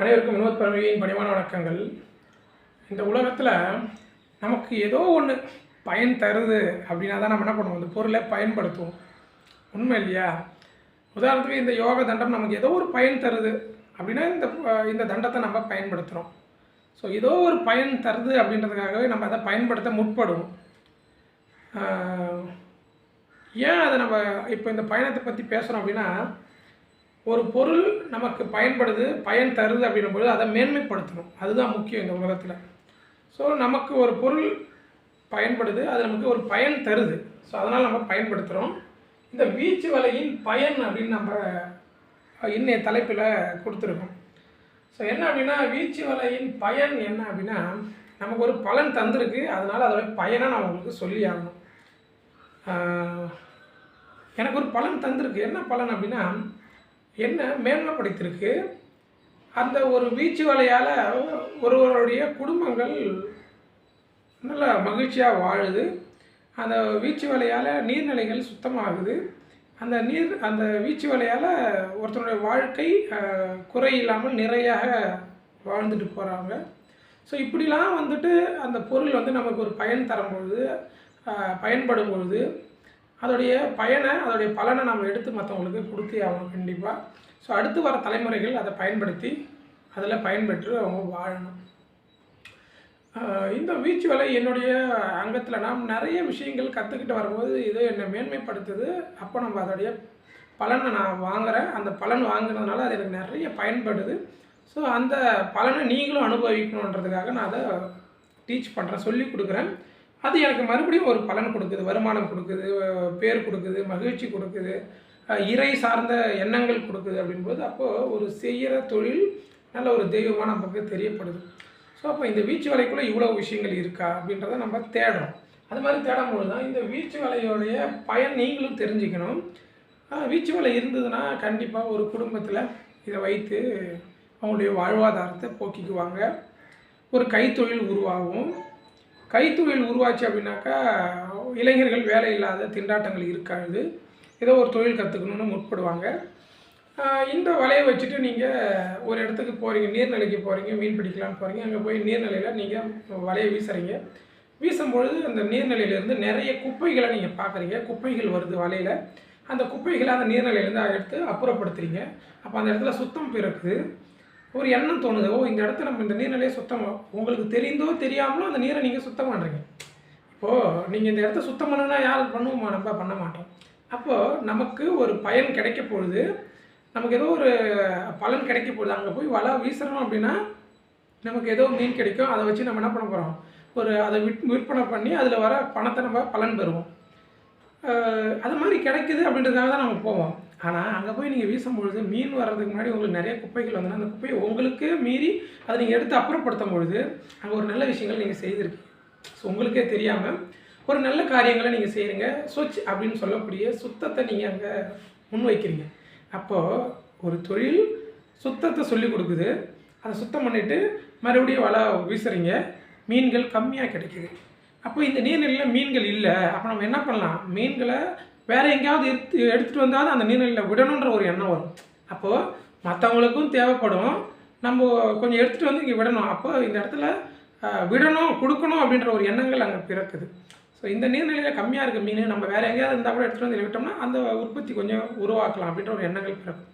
அனைவருக்கும் வினோத் பரமவியின் பணிவான வணக்கங்கள். இந்த உலகத்தில் நமக்கு ஏதோ ஒன்று பயன் தருது அப்படின்னா தான் நம்ம என்ன பண்ணுவோம்? இந்த பொருளை பயன்படுத்துவோம். உண்மை இல்லையா? உதாரணத்துக்கு இந்த யோக தண்டம் நமக்கு ஏதோ ஒரு பயன் தருது அப்படின்னா இந்த இந்த தண்டத்தை நம்ம பயன்படுத்துகிறோம் ஸோ ஏதோ ஒரு பயன் தருது அப்படின்றதுக்காகவே நம்ம அதை பயன்படுத்த முற்படுவோம். ஏன் அதை நம்ம இப்போ இந்த பயணத்தை பற்றி பேசுகிறோம் அப்படின்னா ஒரு பொருள் நமக்கு பயன்படுது பயன் தருது அப்படின்னும் பொழுது அதை மேன்மைப்படுத்தணும். அதுதான் முக்கியம் இந்த உலகத்தில். ஸோ நமக்கு ஒரு பொருள் பயன்படுது அது நமக்கு ஒரு பயன் தருது. ஸோ அதனால் நம்ம பயன்படுத்துகிறோம் இந்த வீச்சு வலையின் பயன் அப்படின்னு நம்ம இன்னைய தலைப்பில் கொடுத்துருக்கோம். ஸோ என்ன அப்படின்னா வீச்சு வலையின் பயன் என்ன அப்படின்னா நமக்கு ஒரு பலன் தந்திருக்கு. அதனால் அதோட பயனை நான் உங்களுக்கு சொல்லி ஆகணும். எனக்கு ஒரு பலன் தந்திருக்கு. என்ன பலன் அப்படின்னா என்ன மேன்மைப்படுத்தியிருக்கு அந்த ஒரு வீச்சு வலையால் ஒருவருடைய குடும்பங்கள் நல்ல மகிழ்ச்சியாக வாழுது. அந்த வீச்சு வலையால் நீர்நிலைகள் சுத்தமாகுது. அந்த நீர் அந்த வீச்சு வலையால் ஒருத்தருடைய வாழ்க்கை குறை இல்லாமல் நிறையாக வாழ்ந்துட்டு போகிறாங்க ஸோ இப்படிலாம் வந்துட்டு அந்த பொருள் வந்து நமக்கு ஒரு பயன் தரும்பொழுது பயன்படும் பொழுது அதோடைய பயனை அதோடைய பலனை நம்ம எடுத்து மற்றவங்களுக்கு கொடுத்தே ஆகணும் கண்டிப்பாக ஸோ அடுத்து வர தலைமுறைகள் அதை பயன்படுத்தி அதில் பயன்பெற்று அவங்க வாழணும். இந்த வீச்சு வலை என்னுடைய அங்கத்தில் நாம் நிறைய விஷயங்கள் கற்றுக்கிட்டு வரும்போது இது என்னை மேன்மைப்படுத்துது. அப்போ நம்ம அதோடைய பலனை நான் வாங்குறேன். அந்த பலன் வாங்கினதுனால அது எனக்கு நிறைய பயன்படுது. ஸோ அந்த பலனை நீங்களும் அனுபவிக்கணுன்றதுக்காக நான் அதை டீச் பண்ணுறேன் சொல்லி கொடுக்குறேன். அது எனக்கு மறுபடியும் ஒரு பலன் கொடுக்குது வருமானம் கொடுக்குது பேர் கொடுக்குது மகிழ்ச்சி கொடுக்குது இறை சார்ந்த எண்ணங்கள் கொடுக்குது அப்படின்போது அப்போது ஒரு செய்கிற தொழில் நல்ல ஒரு தெய்வமாக நமக்கு தெரியப்படுது. ஸோ அப்போ இந்த வீச்சு வலைக்குள்ளே இவ்வளோ விஷயங்கள் இருக்கா அப்படின்றத நம்ம தேடுறோம் அது மாதிரி தேடும்போது தான் இந்த வீச்சு வலையோடைய பயன் நீங்களும் தெரிஞ்சுக்கணும். வீச்சு வலை இருந்ததுன்னா கண்டிப்பாக ஒரு குடும்பத்தில் இதை வைத்து அவங்களுடைய வாழ்வாதாரத்தை போக்கிக்குவாங்க. ஒரு கைத்தொழில் உருவாகும். கைத்தொழில் உருவாச்சு அப்படின்னாக்கா இளைஞர்கள் வேலை இல்லாத திண்டாட்டங்கள் இருக்காது. ஏதோ ஒரு தொழில் கற்றுக்கணுன்னு முற்படுவாங்க. இந்த வலையை வச்சுட்டு நீங்கள் ஒரு இடத்துக்கு போகிறீங்க நீர்நிலைக்கு போகிறீங்க மீன் பிடிக்கலான்னு போகிறீங்க அங்கே போய் நீர்நிலையில் நீங்கள் வலையை வீசுறீங்க. வீசும்பொழுது அந்த நீர்நிலையிலேருந்து நிறைய குப்பைகளை நீங்கள் பார்க்குறீங்க குப்பைகள் வருது வலையில். அந்த குப்பைகளை அந்த நீர்நிலையிலேருந்து எடுத்து அப்புறப்படுத்துறீங்க. அப்போ அந்த இடத்துல சுத்தம் பிறக்குது. ஒரு எண்ணம் தோணுது. ஓ இந்த இடத்த நம்ம இந்த நீர்நிலையை சுத்தமாக உங்களுக்கு தெரிந்தோ தெரியாமலோ அந்த நீரை நீங்கள் சுத்தம் பண்ணுறீங்க இப்போது நீங்கள் இந்த இடத்த சுத்தம் பண்ணுனா யார் பண்ணுவோமா நம்ம பண்ண மாட்டோம். அப்போது நமக்கு ஒரு பயன் கிடைக்க பொழுது நமக்கு ஏதோ ஒரு பலன் கிடைக்க போகுது. அங்கே போய் வலை வீசுகிறோம் அப்படின்னா நமக்கு ஏதோ மீன் கிடைக்கும். அதை வச்சு நம்ம என்ன பண்ண போகிறோம் ஒரு அதை விற் விற்பனை பண்ணி அதில் வர பணத்தை நம்ம பலன் பெறுவோம். அது மாதிரி கிடைக்குது அப்படின்றதுக்காக தான் நம்ம போவோம். ஆனால் அங்கே போய் நீங்கள் வீசும்பொழுது மீன் வர்றதுக்கு முன்னாடி உங்களுக்கு நிறைய குப்பைகள் வந்ததுன்னா அந்த குப்பையை உங்களுக்கு மீறி அதை நீங்கள் எடுத்து அப்புறப்படுத்தும் பொழுது அங்கே ஒரு நல்ல விஷயங்கள் நீங்கள் செய்திருக்கீங்க. ஸோ உங்களுக்கே தெரியாமல் ஒரு நல்ல காரியங்களை நீங்கள் செய்கிறீங்க சொச் அப்படின்னு சொல்லக்கூடிய சுத்தத்தை நீங்கள் அங்கே முன்வைக்கிறீங்க. அப்போது ஒரு தொழில் சுத்தத்தை சொல்லி கொடுக்குது. அதை சுத்தம் பண்ணிவிட்டு மறுபடியும் வலை வீசுகிறீங்க மீன்கள் கம்மியாக கிடைக்குது. அப்போ இந்த நீர்நிலையில் மீன்கள் இல்லை. அப்போ நம்ம என்ன பண்ணலாம்? மீன்களை வேறு எங்கேயாவது எடுத்து எடுத்துகிட்டு வந்தாவது அந்த நீர்நிலையில் விடணுன்ற ஒரு எண்ணம் வரும். அப்போது மற்றவங்களுக்கும் தேவைப்படும். நம்ம கொஞ்சம் எடுத்துகிட்டு வந்து இங்கே விடணும். அப்போ இந்த இடத்துல விடணும் கொடுக்கணும் அப்படின்ற ஒரு எண்ணங்கள் அங்கே பிறக்குது. ஸோ இந்த நீர்நிலையில் கம்மியாக இருக்க மீன் நம்ம வேறு எங்கேயாவது இருந்தால் கூட எடுத்துகிட்டு வந்து விட்டோம்னா அந்த உற்பத்தி கொஞ்சம் உருவாக்கலாம் அப்படின்ற ஒரு எண்ணங்கள் பிறக்கும்.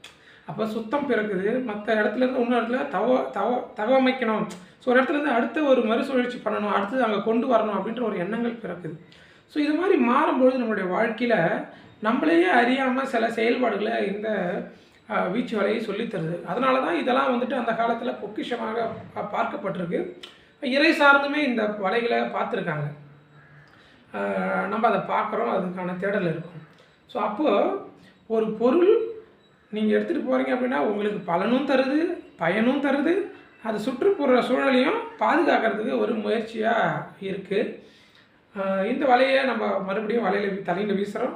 அப்போ சுத்தம் பிறக்குது. மற்ற இடத்துலேருந்து இன்னொரு இடத்துல தவ தவ தவமைக்கணும். ஸோ ஒரு இடத்துல இருந்து அடுத்த ஒரு மறுசுழற்சி பண்ணணும். அடுத்தது அங்கே கொண்டு வரணும் அப்படின்ற ஒரு எண்ணங்கள் பிறக்குது. ஸோ இது மாதிரி மாறும்பொழுது நம்மளுடைய வாழ்க்கையில் நம்மளையே அறியாமல் சில செயல்பாடுகளை இந்த வீச்சு வலையை சொல்லித்தருது அதனால தான் இதெல்லாம் வந்துட்டு அந்த காலத்தில் பொக்கிஷமாக பா- பார்க்கப்பட்டிருக்கு. இறை சார்ந்துமே இந்த வலைகளை பார்த்துருக்காங்க. நம்ம அதை பார்க்குறோம் அதுக்கான தேடல் இருக்கும். ஸோ அப்போது ஒரு பொருள் நீங்கள் எடுத்துகிட்டு போகிறீங்க அப்படின்னா உங்களுக்கு பலனும் தருது பயனும் தருது. அது சுற்றுப்புற சூழலையும் பாதுகாக்கிறதுக்கு ஒரு முயற்சியாக இருக்குது இந்த வலையை நம்ம மறுபடியும் வலையில் தலையில் வீசுகிறோம்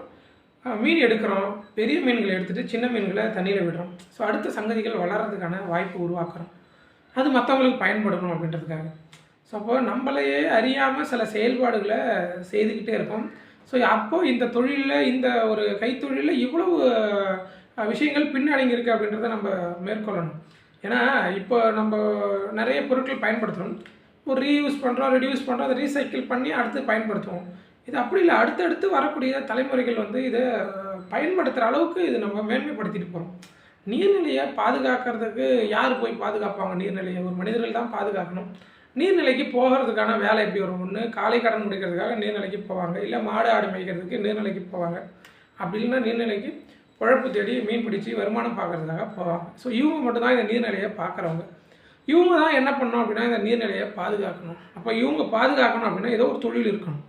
மீன் எடுக்கிறோம். பெரிய மீன்களை எடுத்துகிட்டு சின்ன மீன்களை தண்ணியில் விடுறோம். ஸோ அடுத்த சங்கதிகள் வளர்கிறதுக்கான வாய்ப்பு உருவாக்குறோம். அது மற்றவங்களுக்கு பயன்படணும் அப்படின்றதுக்காக. ஸோ அப்போது நம்மளையே அறியாமல் சில செயல்பாடுகளை செய்துக்கிட்டே இருக்கோம். ஸோ அப்போது இந்த தொழிலில் இந்த ஒரு கைத்தொழிலில் இவ்வளவு விஷயங்கள் பின்னடங்கியிருக்கு அப்படின்றத நம்ம மேற்கொள்ளணும். ஏன்னா இப்போ நம்ம நிறைய பொருட்கள் பயன்படுத்துகிறோம் ஒரு ரீயூஸ் பண்ணுறோம் ரெடியூஸ் பண்ணுறோம் அதை ரீசைக்கிள் பண்ணி அடுத்து பயன்படுத்துவோம். இது அப்படி இல்லை அடுத்தடுத்து வரக்கூடிய தலைமுறைகள் வந்து இதை பயன்படுத்துகிற அளவுக்கு இது நம்ம மேன்மைப்படுத்திட்டு போகிறோம் நீர்நிலையை பாதுகாக்கிறதுக்கு யார் போய் பாதுகாப்பாங்க? நீர்நிலையை ஒரு மனிதர்கள் தான் பாதுகாக்கணும். நீர்நிலைக்கு போகிறதுக்கான வேலை எப்படி வரும்? ஒன்று காலை கடன் முடிக்கிறதுக்காக நீர்நிலைக்கு போவாங்க இல்லை மாடு ஆடு மேய்க்கிறதுக்கு நீர்நிலைக்கு போவாங்க. அப்படி இல்லைன்னா நீர்நிலைக்கு குழப்பு தேடி மீன் பிடிச்சி வருமானம் பார்க்கறதுக்காக போவாங்க. ஸோ இவங்க மட்டும்தான் இந்த நீர்நிலையை பார்க்குறவங்க. இவங்க தான் என்ன பண்ணணும் அப்படின்னா இந்த நீர்நிலையை பாதுகாக்கணும். அப்போ இவங்க பாதுகாக்கணும் அப்படின்னா ஏதோ ஒரு தொழில் இருக்கணும்.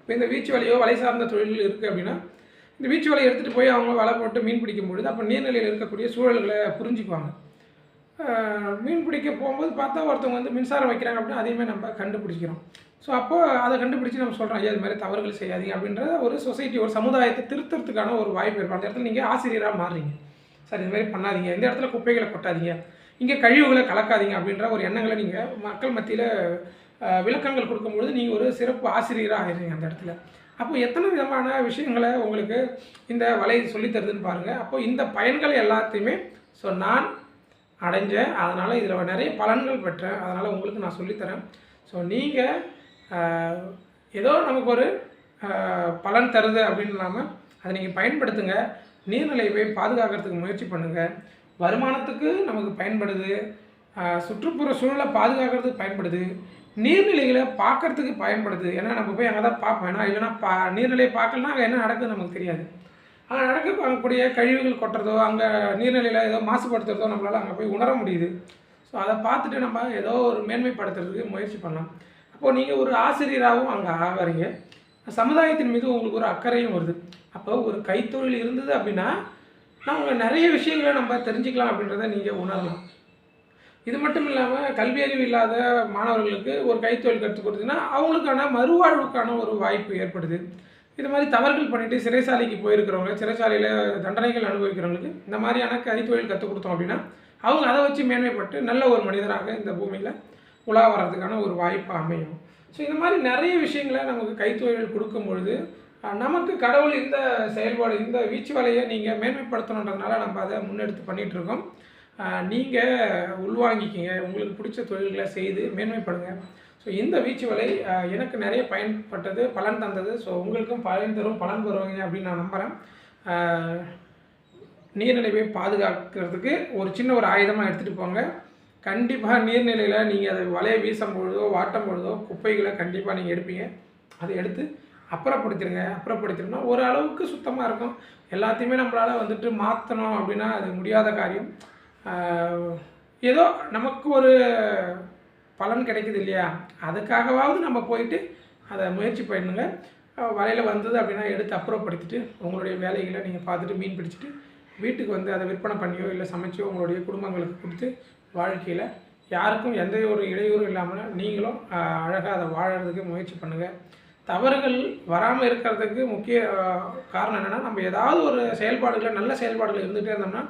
இப்போ இந்த வீச்சு வலையோ வலை சார்ந்த தொழில் இருக்குது அப்படின்னா இந்த வீச்சு வலையை எடுத்துகிட்டு போய் அவங்க வலை போட்டு மீன் பிடிக்கும் பொழுது அப்போ நீர்நிலையில் இருக்கக்கூடிய சூழல்களை புரிஞ்சுக்குவாங்க. மீன் பிடிக்க போகும்போது பார்த்தா ஒருத்தவங்க வந்து மின்சாரம் வைக்கிறாங்க அப்படின்னா அதையுமே நம்ம கண்டுபிடிக்கிறோம். ஸோ அப்போ அதை கண்டுபிடிச்சி நம்ம சொல்கிறோம் ஐயா இது மாதிரி தவறுகள் செய்யாதீங்க அப்படின்ற ஒரு சொசைட்டி ஒரு சமுதாயத்தை திருத்தறதுக்கான ஒரு வாய்ப்பு இருக்கும். அந்த இடத்துல நீங்கள் ஆசிரியராக மாறுறீங்க. சார் இது மாதிரி பண்ணாதீங்க. இந்த இடத்துல குப்பைகளை கொட்டாதீங்க. இங்கே கழிவுகளை கலக்காதீங்க அப்படின்ற ஒரு எண்ணங்களை நீங்கள் மக்கள் மத்தியில் விளக்கங்கள் கொடுக்கும்பொழுது நீங்கள் ஒரு சிறப்பு ஆசிரியராக ஆகிறீங்க அந்த இடத்துல. அப்போ எத்தனை விதமான விஷயங்களை உங்களுக்கு இந்த வலை சொல்லித் தருதுன்னு பாருங்கள் அப்போ இந்த பயன்கள் எல்லாத்தையுமே ஸோ நான் அடைஞ்சேன். அதனால் இதில் நிறைய பலன்கள் பெற்றேன். அதனால் உங்களுக்கு நான் சொல்லித்தரேன் ஸோ நீங்கள் ஏதோ நமக்கு ஒரு பலன் தருது அப்படின்னு இல்லாமல் அதை நீங்கள் பயன்படுத்துங்க. நீர்நிலையை போய் பாதுகாக்கிறதுக்கு முயற்சி பண்ணுங்கள் வருமானத்துக்கு நமக்கு பயன்படுது. சுற்றுப்புற சூழலை பாதுகாக்கிறதுக்கு பயன்படுது. நீர்நிலைகளை பார்க்கறதுக்கு பயன்படுது. ஏன்னா நம்ம போய் அங்கே தான் பார்ப்போம். ஏன்னா இல்லைன்னா பா நீர்நிலையை பார்க்கலனா அங்கே என்ன நடக்குது நமக்கு தெரியாது. அங்கே அங்கக்கூடிய கழிவுகள் கொட்டுறதோ அங்கே நீர்நிலையில் ஏதோ மாசுபடுத்துறதோ நம்மளால் அங்கே போய் உணர முடியுது. ஸோ அதை பார்த்துட்டு நம்ம ஏதோ ஒரு மேன்மைப்படுத்துறதுக்கு முயற்சி பண்ணலாம். அப்போது நீங்கள் ஒரு ஆசிரியராகவும் அங்கே ஆகிறீங்க சமுதாயத்தின் மீது உங்களுக்கு ஒரு அக்கறையும் வருது. அப்போ ஒரு கைத்தொழில் இருந்தது அப்படின்னா நம்ம நிறைய விஷயங்களை நம்ம தெரிஞ்சுக்கலாம் அப்படின்றத நீங்கள் உணரலாம். இது மட்டும் இல்லாமல் கல்வி அறிவு இல்லாத மாணவர்களுக்கு ஒரு கைத்தொழில் கற்றுக் கொடுத்தீங்கன்னா அவங்களுக்கான மறுவாழ்வுக்கான ஒரு வாய்ப்பு ஏற்படுது. இது மாதிரி தவறுகள் பண்ணிவிட்டு சிறைசாலைக்கு போயிருக்கிறவங்க சிறைசாலையில் தண்டனைகள் அனுபவிக்கிறவங்களுக்கு இந்த மாதிரியான கைத்தொழில் கற்றுக் கொடுத்தோம் அப்படின்னா அவங்க அதை வச்சு மேன்மைப்பட்டு நல்ல ஒரு மனிதராக இந்த பூமியில் உலா வர்றதுக்கான ஒரு வாய்ப்பு அமையும். ஸோ இந்த மாதிரி நிறைய விஷயங்களை நமக்கு கைத்தொழில் கொடுக்கும் பொழுது நமக்கு கடவுள் இந்த செயல்பாடு இந்த வீச்சு வலையை நீங்கள் மேன்மைப்படுத்தணுன்றதுனால நம்ம அதை முன்னெடுத்து பண்ணிகிட்டு இருக்கோம் நீங்கள் உள்வாங்கிக்கிங்க உங்களுக்கு பிடிச்ச தொழில்களை செய்து மேன்மைப்படுங்க. ஸோ இந்த வீச்சு வலை எனக்கு நிறைய பயன்பட்டது பலன் தந்தது. ஸோ உங்களுக்கும் பயன் தரும் பலன் தருவீங்க அப்படின்னு நான் நம்புகிறேன் நீர்நிலையை பாதுகாக்கிறதுக்கு ஒரு சின்ன ஒரு ஆயுதமாக எடுத்துகிட்டு போங்க. கண்டிப்பாக நீர்நிலையில் நீங்கள் அதை வலையை வீசும் பொழுதோ வாட்டும் பொழுதோ குப்பைகளை கண்டிப்பாக நீங்கள் எடுப்பீங்க. அதை எடுத்து அப்புறப்படுத்திடுங்க அப்புறப்படுத்தினோம்னா ஒரு அளவுக்கு சுத்தமாக இருக்கும். எல்லாத்தையுமே நம்மளால் வந்துட்டு மாற்றணும் அப்படின்னா அது முடியாத காரியம். ஏதோ நமக்கு ஒரு பலன் கிடைக்குது இல்லையா? அதுக்காகவாவது நம்ம போயிட்டு அதை முயற்சி பண்ணுங்க. வலையில் வந்தது அப்படின்னா எடுத்து அப்புறப்படுத்திட்டு உங்களுடைய வேலைகளை நீங்கள் பார்த்துட்டு மீன் பிடிச்சிட்டு வீட்டுக்கு வந்து அதை விற்பனை பண்ணியோ இல்லை சமைச்சோ உங்களுடைய குடும்பங்களுக்கு கொடுத்து வாழ்க்கையில் யாருக்கும் எந்த ஒரு இடையூறும் இல்லாமல் நீங்களும் அழகாக அதை வாழறதுக்கு முயற்சி பண்ணுங்கள் தவறுகள் வராமல் இருக்கிறதுக்கு முக்கிய காரணம் என்னென்னா நம்ம ஏதாவது ஒரு செயல்பாடுகளை நல்ல செயல்பாடுகள் இருந்துகிட்டே இருந்தோம்னா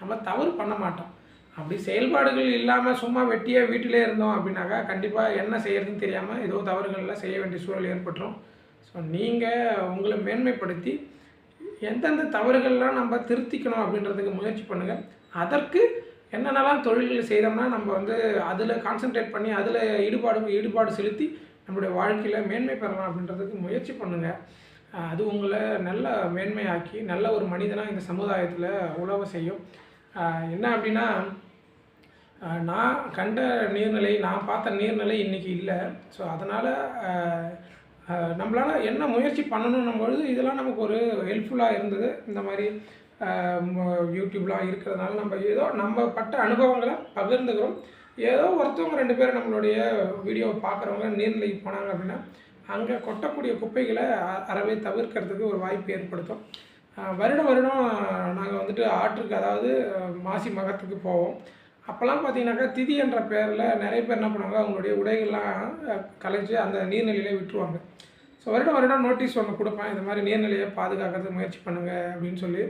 நம்ம தவறு பண்ண மாட்டோம். அப்படி செயல்பாடுகள் இல்லாமல் சும்மா வெட்டியாக வீட்டிலே இருந்தோம் அப்படின்னாக்கா கண்டிப்பாக என்ன செய்யறதுன்னு தெரியாமல் ஏதோ தவறுகள்லாம் செய்ய வேண்டிய சூழல் ஏற்பட்டுரும். ஸோ நீங்கள் உங்களை மேன்மைப்படுத்தி எந்தெந்த தவறுகள்லாம் நம்ம திருத்திக்கணும் அப்படின்றதுக்கு முயற்சி பண்ணுங்கள் அதற்கு என்னென்னலாம் தொழில்கள் செய்தோம்னா நம்ம வந்து அதில் கான்சென்ட்ரேட் பண்ணி அதில் ஈடுபாடு ஈடுபாடு செலுத்தி நம்மளுடைய வாழ்க்கையில் மேன்மை பெறலாம் அப்படின்றதுக்கு முயற்சி பண்ணுங்கள் அது உங்களை நல்ல மேன்மையாக்கி நல்ல ஒரு மனிதனாக இந்த சமுதாயத்தில் உழவ செய்யும். என்ன அப்படின்னா நான் கண்ட நீர்நிலை நான் பார்த்த நீர்நிலை இன்றைக்கி இல்லை. ஸோ அதனால் நம்மளால் என்ன முயற்சி பண்ணணும் பொழுது இதெல்லாம் நமக்கு ஒரு ஹெல்ப்ஃபுல்லாக இருந்தது. இந்த மாதிரி யூடியூப்லாம் இருக்கிறதுனால நம்ம ஏதோ நம்ம பட்ட அனுபவங்களை பகிர்ந்துக்கிறோம். ஏதோ ஒருத்தவங்க ரெண்டு பேரும் நம்மளுடைய வீடியோவை பார்க்குறவங்க நீர்நிலைக்கு போனாங்க அப்படின்னா அங்கே கொட்டக்கூடிய குப்பைகளை அ- அறவே தவிர்க்கிறதுக்கு ஒரு வாய்ப்பு ஏற்படுத்தும். வருடம் வருடம் நாங்கள் வந்துட்டு ஆற்றுக்கு அதாவது மாசி மகத்துக்கு போவோம். அப்போல்லாம் பார்த்தீங்கன்னாக்கா திதி என்ற பேரில் நிறைய பேர் என்ன பண்ணுவாங்க அவங்களுடைய உடைகள்லாம் அஹ், அந்த நீர்நிலையிலே விட்டுருவாங்க. ஸோ வருடம் வருடம் நோட்டீஸ் ஒன்று கொடுப்பேன் இந்த மாதிரி நீர்நிலையை பாதுகாக்கிறதுக்கு முயற்சி பண்ணுங்கள் அப்படின்னு சொல்லி.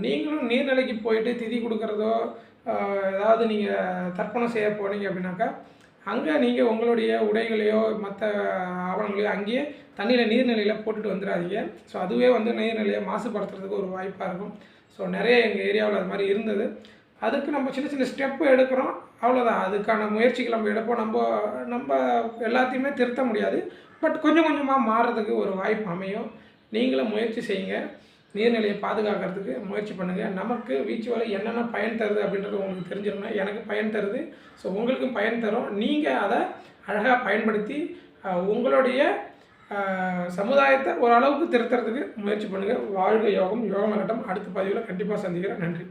நீங்களும் நீர்நிலைக்கு போயிட்டு திதி கொடுக்குறதோ ஏதாவது நீங்கள் தர்ப்பணம் செய்ய போனீங்க அப்படின்னாக்கா அங்கே நீங்கள் உங்களுடைய உடைகளையோ மற்ற ஆவணங்களையோ அங்கேயே தண்ணியில் நீர்நிலையில் போட்டுட்டு வந்துடாதீங்க. ஸோ அதுவே வந்து நீர்நிலையை மாசுபடுத்துறதுக்கு ஒரு வாய்ப்பாக இருக்கும். ஸோ நிறைய எங்கள் ஏரியாவில் அது மாதிரி இருந்தது. அதுக்கு நம்ம சின்ன சின்ன ஸ்டெப்பு எடுக்கிறோம். அவ்வளோதான் அதுக்கான முயற்சிகள் நம்ம எடுப்போம். நம்ம நம்ம எல்லாத்தையுமே திருத்த முடியாது. பட் கொஞ்சம் கொஞ்சமாக மாறுறதுக்கு ஒரு வாய்ப்பு அமையும். நீங்களும் முயற்சி செய்யுங்க. நீர்நிலையை பாதுகாக்கிறதுக்கு முயற்சி பண்ணுங்கள் நமக்கு வீச்சு வலை என்னென்ன பயன் தருது அப்படின்றது உங்களுக்கு தெரிஞ்சிருக்கணும் எனக்கு பயன் தருது. ஸோ உங்களுக்கும் பயன் தரும். நீங்கள் அதை அழகாக பயன்படுத்தி உங்களுடைய சமுதாயத்தை ஓரளவுக்கு திருத்துறதுக்கு முயற்சி பண்ணுங்கள் வாழ்க யோகம். யோகம் கட்டம் அடுத்த பதிவில் கண்டிப்பாக சந்திக்கிறேன். நன்றி.